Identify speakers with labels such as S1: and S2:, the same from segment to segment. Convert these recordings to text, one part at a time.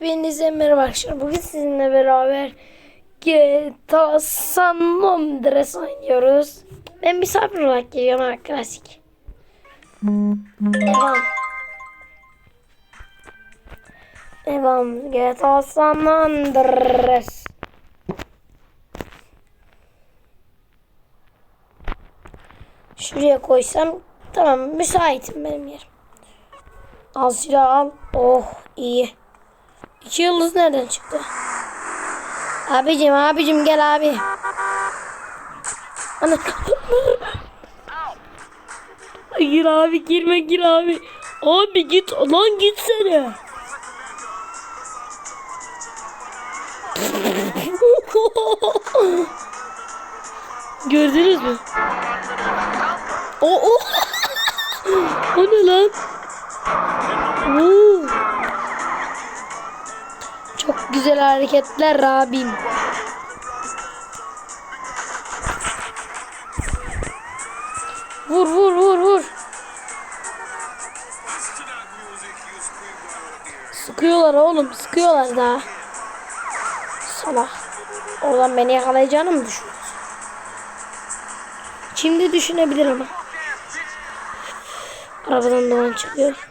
S1: Hepinize merhaba arkadaşlar. Bugün sizinle beraber GTA San Andreas oynuyoruz. Ben misafir olarak geliyorum klasik. Devam. Devam. GTA San Andreas. Şuraya koysam tamam müsaitim benim yerim. Al silah al. Oh iyi. İki yıldız nereden çıktı? Abicim abicim gel abi. Ana. gir abi girme gir abi. Abi git lan gitsene. Gördünüz mü? O o. o ne lan? Oo. Güzel hareketler abim. Vur vur vur vur. Sıkıyorlar oğlum sıkıyorlar daha. Salak. Oradan beni yakalayacağını mı düşünüyorsun? Şimdi düşünebilir ama. Arabadan doğan çıkıyor.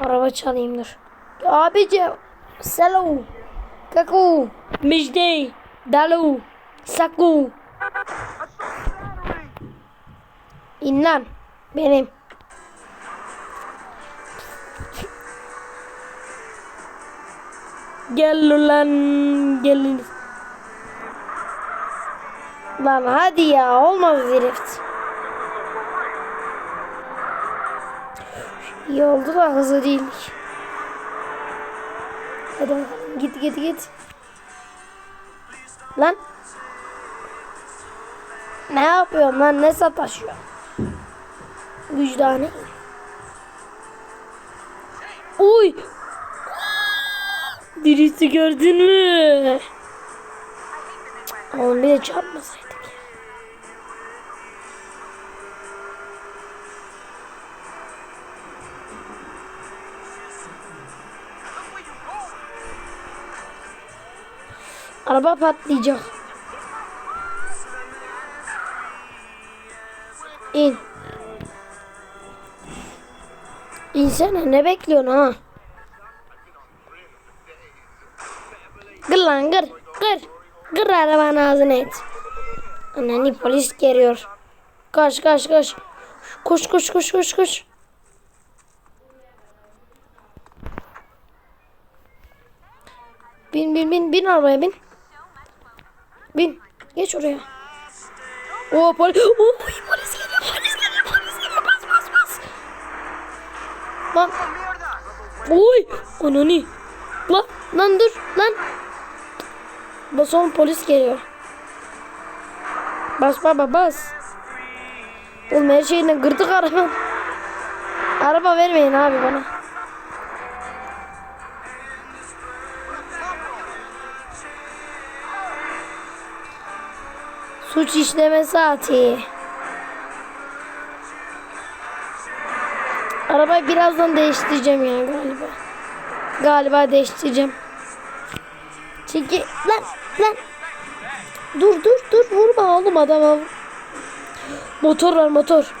S1: Araba çalayım dur. Abicim. Selo. Kaku. Müjde. Dalu. Saku. İn. Benim. Gel ulan gelin. Lan hadi ya olmaz drift. İyi oldu da hızlı değildik. Hadi git git git. Lan. Ne yapıyorsun lan ne sataşıyor? Vicdanı. Uy. Birisi gördün mü? Oğlum bir de çarpmasaydık Araba patlayacak. İn. İnsene ne bekliyorsun ha? Gır lan gır. Gır. Gır arabanın ağzını et. Anani polis geliyor. Kaç kaç kaç. Koş koş koş koş koş. Bin bin bin bin arabaya bin. Geç oraya. Oo polis. Oo polis geliyor polis geliyor polis geliyor. Bas bas bas. Lan. Oy. Anani. Lan lan dur lan. Bas oğlum polis geliyor. Bas baba bas. Oğlum her şeyinden kırdık araba. Araba vermeyin abi bana. Suç işleme saati. Arabayı birazdan değiştireceğim ya galiba. Galiba değiştireceğim. Çünkü lan lan. Dur dur dur vurma oğlum adama. Motor var motor.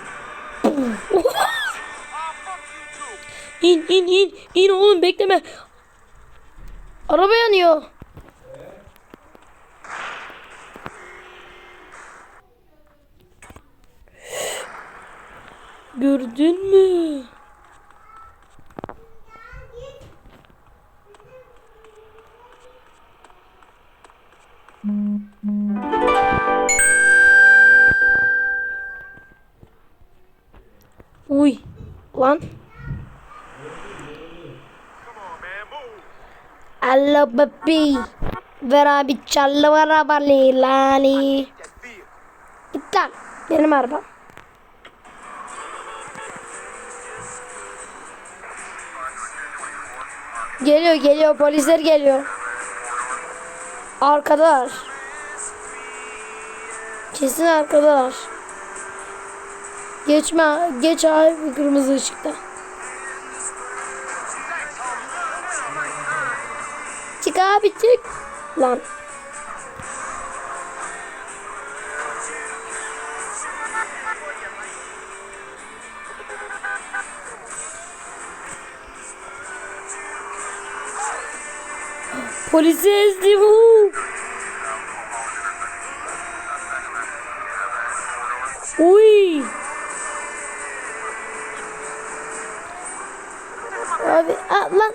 S1: in in in in oğlum bekleme. Araba yanıyor. gördün mü? Uy lan. Allo babi. Vera bir çallı var
S2: abali lali.
S1: Git lan benim arabam. Geliyor geliyor polisler geliyor. Arkadaş. Kesin arkadaş. Geçme geç abi kırmızı ışıkta. Çık abi çık. Lan. Polisi ezdim. Uy. Abi ah, lan.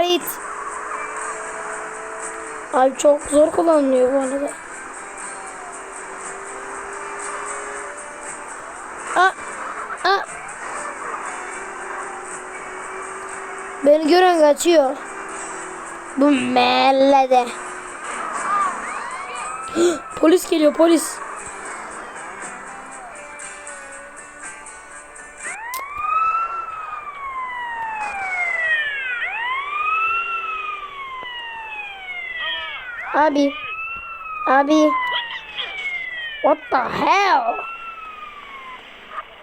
S1: İt. Abi çok zor kullanılıyor bu arada. Gören kaçıyor. Bu mahallede. polis geliyor polis. Abi. Abi. What the hell?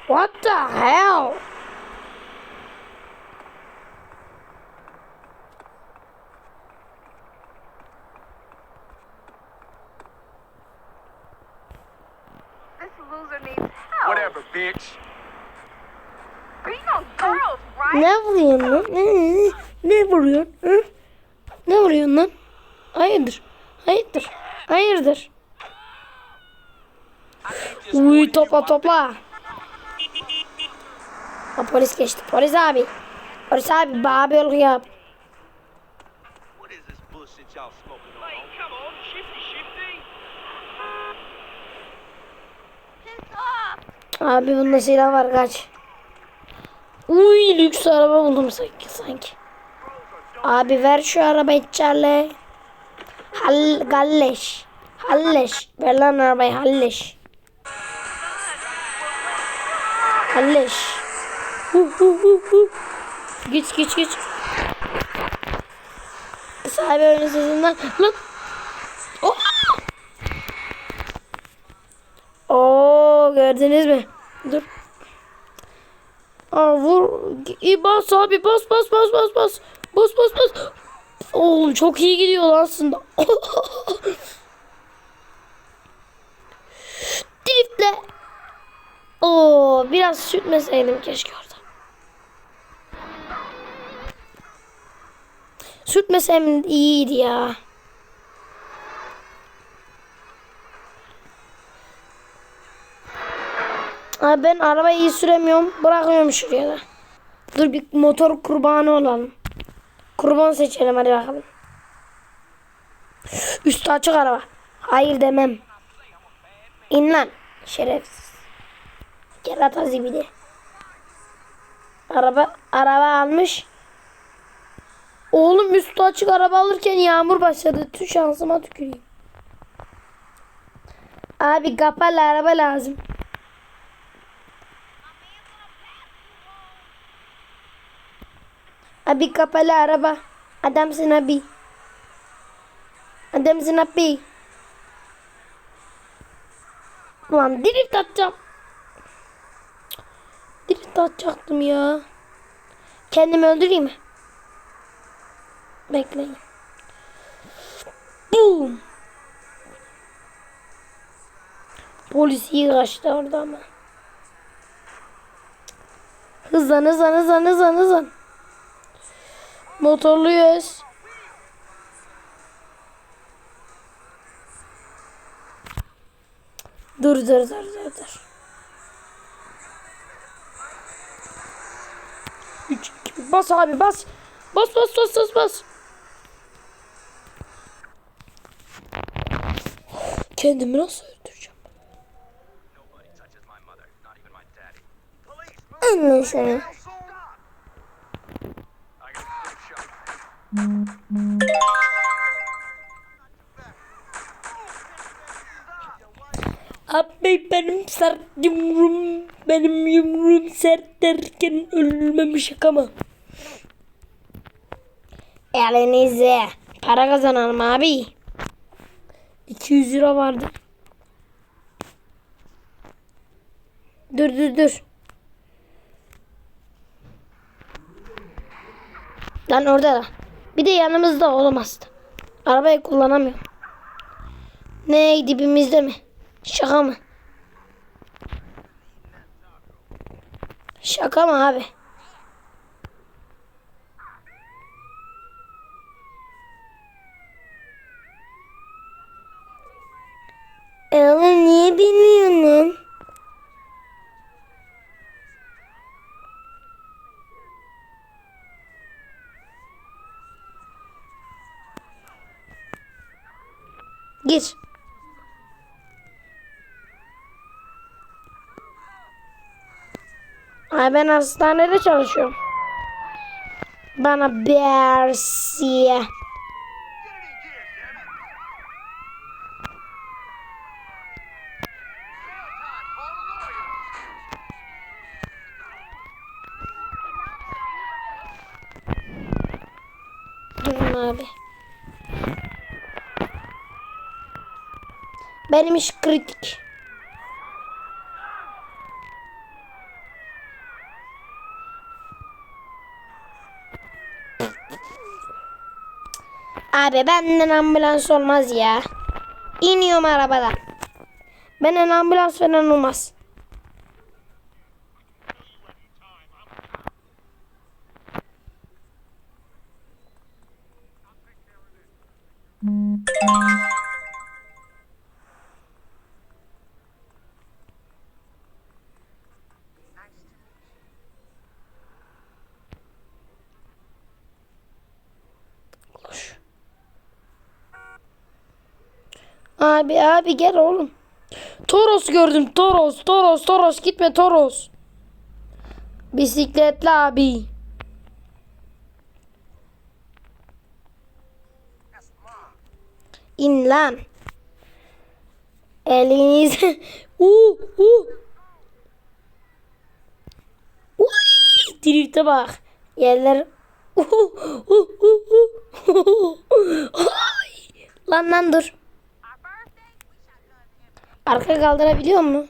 S1: What the hell? Ne vuruyorsun lan? Ne, ne vuruyorsun? Hı? Ne vuruyorsun lan? Hayırdır? Hayırdır? Hayırdır? Uy topla topla. Ha, polis geçti. Polis abi. Polis abi abi yol yap. Abi bunda silah var kaç. Uy lüks araba buldum sanki sanki. Abi ver şu arabayı Charlie. Hall galleş. Halleş. Ver lan arabayı halleş. Halleş. Hu hu hu hu. Geç geç geç. Sahibi önü sesinden. Lan. Oh. Oo gördünüz mü? Dur. Aa vur. İyi bas abi bas bas bas bas bas. Bas bas bas. Oğlum çok iyi gidiyor lan aslında. Driftle. Oo biraz sürtmeseydim keşke orada. Sürtmesem iyiydi ya. Abi ben arabayı iyi süremiyorum. Bırakıyorum şuraya da. Dur bir motor kurbanı olalım. Kurban seçelim hadi bakalım. Üstü açık araba. Hayır demem. İn lan. Şerefsiz. Kerata zibidi. Araba araba almış. Oğlum üstü açık araba alırken yağmur başladı. Tü şansıma tüküreyim. Abi kapalı araba lazım. Abi kapalı araba. Adamsın abi. Adamsın abi. Ulan drift atacağım. Drift atacaktım ya. Kendimi öldüreyim mi? Bekleyin. Boom. Polis iyi kaçtı orada ama. Hızlan hızlan hızlan hızlan hızlan. Motorluyuz. Dur dur dur dur dur. Üç, iki, bir. bas abi bas. Bas bas bas bas bas. Kendimi nasıl öldüreceğim?
S2: Nobody
S1: Abi benim sert yumruğum, benim yumruğum sert derken ölmemiş şaka mı? Elinize para kazanalım abi. 200 lira vardı. Dur dur dur. Lan orada da. Bir de yanımızda olamazdı. Arabayı kullanamıyorum. Ne dibimizde mi? Şaka mı? Şaka mı abi? Oğlum niye bilmiyorsun? Gir. Ay ben hastanede çalışıyorum. Bana Bersiye. Durun abi. Benim iş kritik. Abi benden ambulans olmaz ya. İniyorum arabadan. Benden ambulans falan olmaz. Abi abi gel oğlum. Toros gördüm. Toros, Toros, Toros. Gitme Toros. Bisikletli abi. İn lan. Eliniz. uh, uh. Uy, drifte bak. Yerler. Uh, uh, uh, uh. Lan lan dur. Arka kaldırabiliyor mu?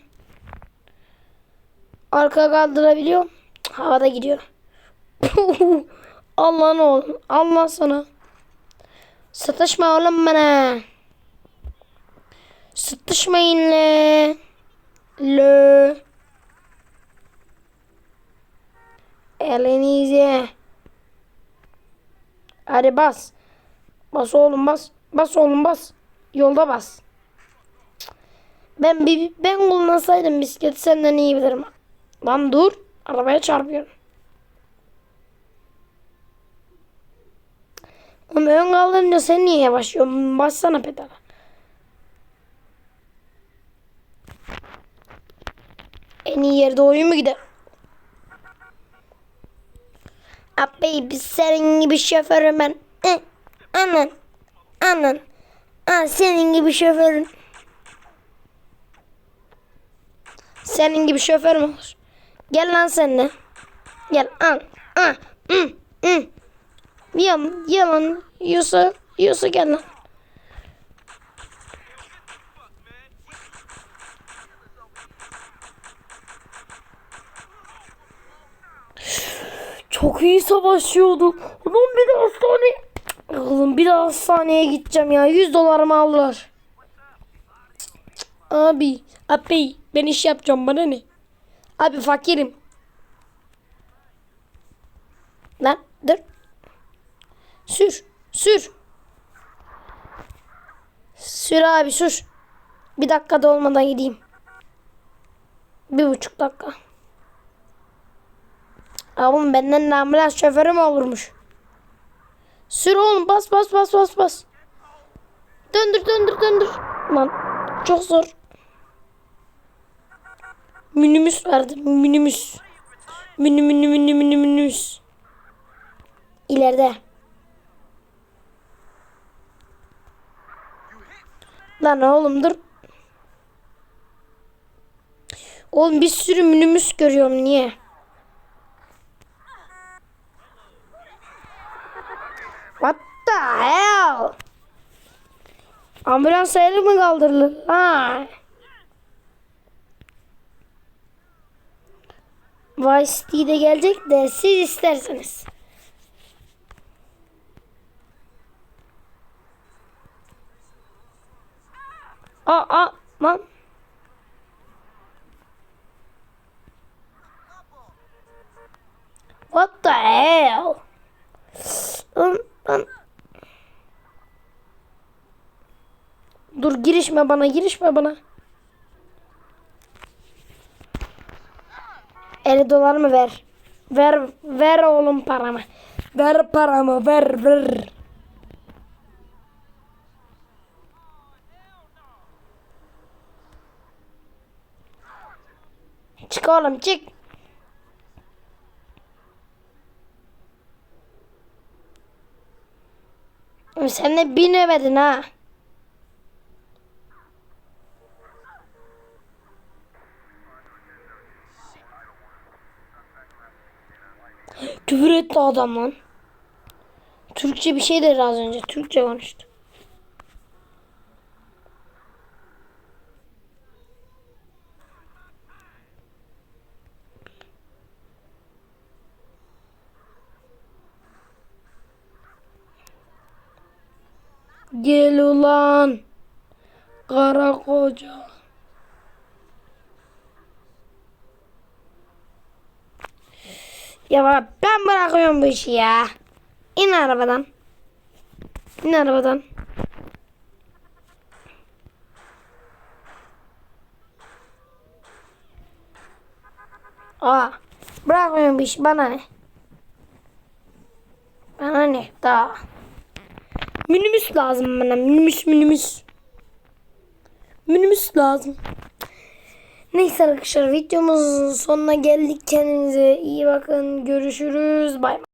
S1: Arka kaldırabiliyor. Havada gidiyor. Allah ne oğlum. Allah sana. Satışma oğlum bana. Satışmayın le. Le. Elinize. Hadi bas. Bas oğlum bas. Bas oğlum bas. Yolda bas. Ben ben kullansaydım bisikleti senden iyi bilirim. Lan dur. Arabaya çarpıyorum. Ama ön kaldırınca sen niye yavaşlıyorsun? Bassana pedala. En iyi yerde oyun mu gider? Abi biz senin gibi şoförüm ben. Eh, anan. Anan. Aa, senin gibi şoförün. Senin gibi şoför mü olur? Gel lan sen de. Gel al. Al. Hı, hı. Yalan, yalan. Yusa, Yusa gel lan. Çok iyi savaşıyordu. Ulan bir de hastane. Oğlum bir daha hastaneye gideceğim ya. 100 dolarımı aldılar. Abi, abi ben iş yapacağım bana ne? Abi fakirim. Lan dur. Sür, sür. Sür abi sür. Bir dakikada olmadan gideyim. Bir buçuk dakika. Oğlum benden de ambulans şoförü mü olurmuş? Sür oğlum bas bas bas bas bas. Döndür döndür döndür. Lan çok zor. Minibüs vardı. Minibüs. Mini mini mini mini minibüs. İleride. Lan oğlum dur. Oğlum bir sürü minibüs görüyorum niye? What the hell? Ambulans ayrı mı kaldırılır? Ha. Vice City de gelecek de siz isterseniz. Aa, aa, lan. What the hell? Lan, lan. Dur girişme bana, girişme bana. 50 dolar ver? Ver, ver oğlum paramı. Ver paramı, ver, ver. Çık oğlum çık. Sen de binemedin ha. Küfür etti adam lan. Türkçe bir şey dedi az önce. Türkçe konuştu. Gel ulan. Kara koca. Ya bırakıyorum bu işi ya. İn arabadan. İn arabadan. Aa, bırakmıyorum bu işi bana ne? Bana ne daha? Minibüs lazım bana. Minibüs minibüs. Minibüs lazım. Neyse arkadaşlar videomuzun sonuna geldik. Kendinize iyi bakın. Görüşürüz. Bay bay.